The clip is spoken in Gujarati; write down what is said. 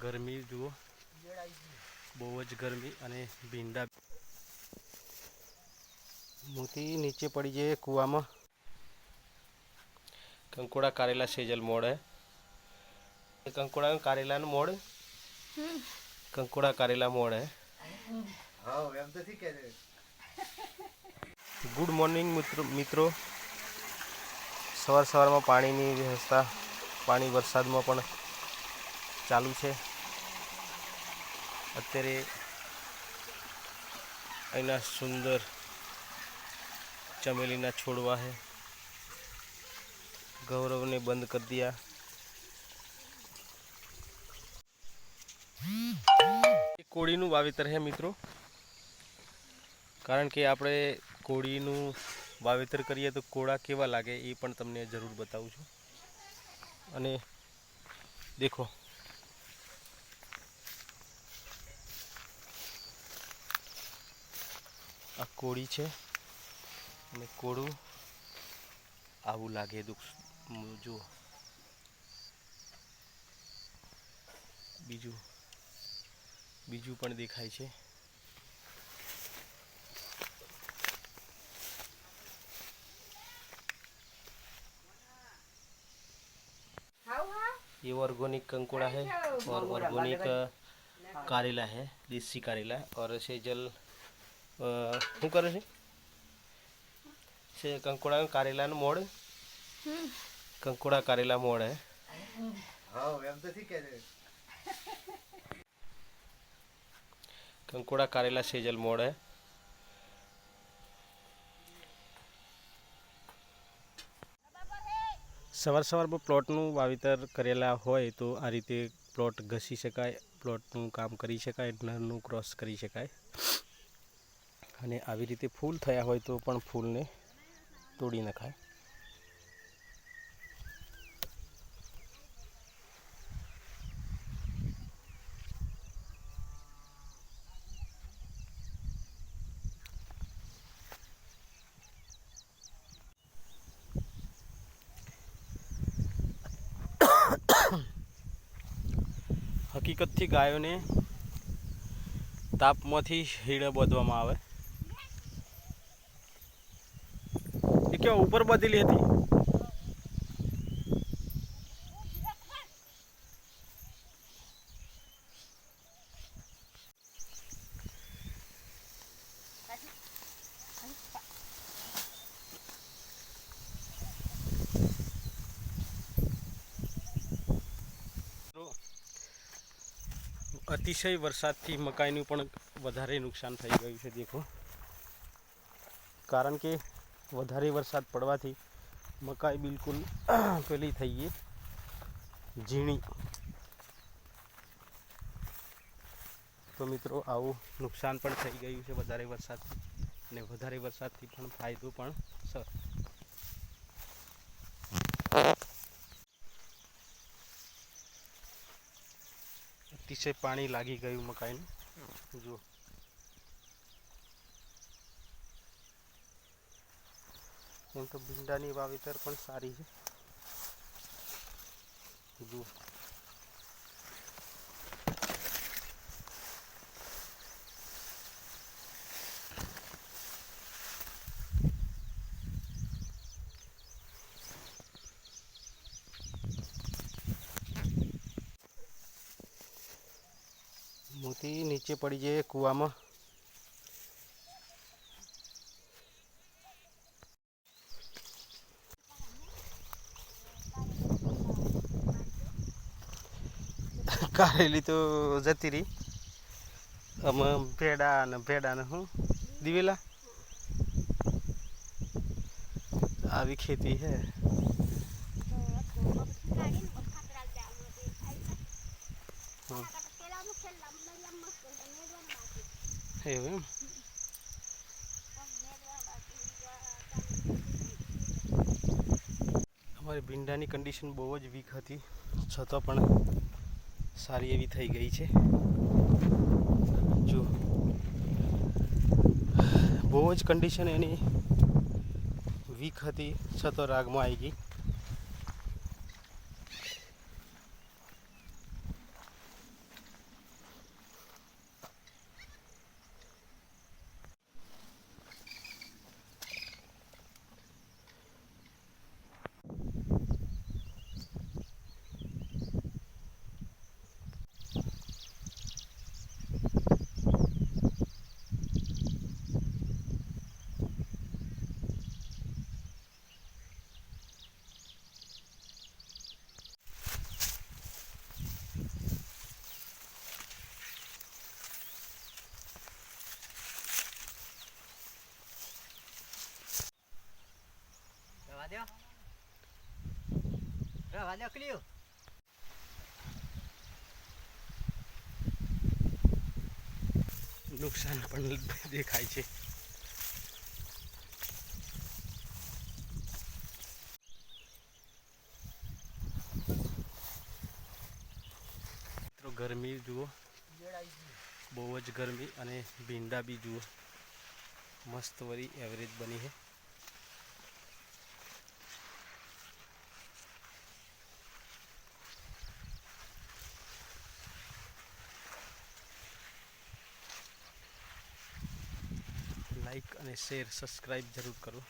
ગરમી જુઓ. બહુ જ ગરમી અને ભીંડા. મોતી નીચે પડી જાય કૂવામાં. કંકોડા કારેલા સેજલ મોડ હે. કંકોડા કારેલાનું મોડ? કંકોડા કારેલા મોડ હે. ગુડ મોર્નિંગ મિત્રો મિત્રો. સવાર સવારમાં પાણીની વ્યવસ્થા, પાણી વરસાદમાં પણ ચાલુ છે. અત્યારે અહીંના સુંદર ચમેલીના છોડવા હે. ગૌરવને બંધ કરી દીયા. કોળીનું વાવેતર છે મિત્રો. કારણ કે આપણે કોળીનું વાવેતર કરીએ તો કોળા કેવા લાગે એ પણ તમને જરૂર બતાવું છું. અને દેખો આ કોળી છે અને કોળું આવું લાગે દુઃખ જુઓ બીજું બીજું પણ દેખાય છે ये ऑर्गेनिक कंकुड़ा है और ऑर्गेनिक कारेला है देसी कारेला और सेजल અ, શું કરે છે? છે કંકોડા કારેલાનું મોડ? કંકોડા કારેલા મોડ હે? હા એમ તો ઠીક છે. કંકોડા કારેલા સેજલ મોડ હે? સવાર સવારમાં પ્લોટનું વાવેતર કરેલા હોય તો આ રીતે પ્લોટ ઘસી શકાય પ્લોટનું કામ કરી શકાય નરનું ક્રોસ કરી શકાય. અને આવી રીતે ફૂલ થયા હોય તો પણ ફૂલને તોડી નખાય. હકીકતથી ગાયોને તાપમાંથી હીડા બાંધવામાં આવે. એ ઉપર બાંધેલી હતી અતિશય વરસાદથી મકાઈનું પણ વધારે નુકસાન થઈ ગયું છે, દેખો. કારણ કે વધારે વરસાદ પડવાથી મકાઈ બિલકુલ પેલી થઈ ગઈ. ઝીણી. તો મિત્રો, આવું નુકસાન પણ થઈ ગયું છે વધારે વરસાદથી અને વધારે વરસાદથી પણ ફાયદો પણ છે અતિશય પાણી લાગી ગયું મકાઈને. જુઓ. એમ તો ભીંડાની વાવેતર પણ સારી છે. જુઓ. મોતી નીચે પડી જાય કૂવામાં. કારેલી તો જતી રહી. આમાં ભેડા ને ભેડા ને શું દિવેલા? આવી ખેતી હે. એવું એમ? અમારી ભીંડાની કન્ડિશન બહુ જ વીક હતી. છતાં પણ સારી એવી થઈ ગઈ છે. જો, બહુ જ કન્ડિશન એની વીક હતી, છતાં રાગમાં આવી ગઈ. દો રવા દો ક્લિયો નુકસાન પણ દેખાય છે. ગરમી જુઓ. બહુ જ ગરમી અને ભીંડા બી જુઓ. મસ્ત વળી એવરેજ બની છે. લાઈક અને શેર સબસ્ક્રાઈબ જરૂર કરો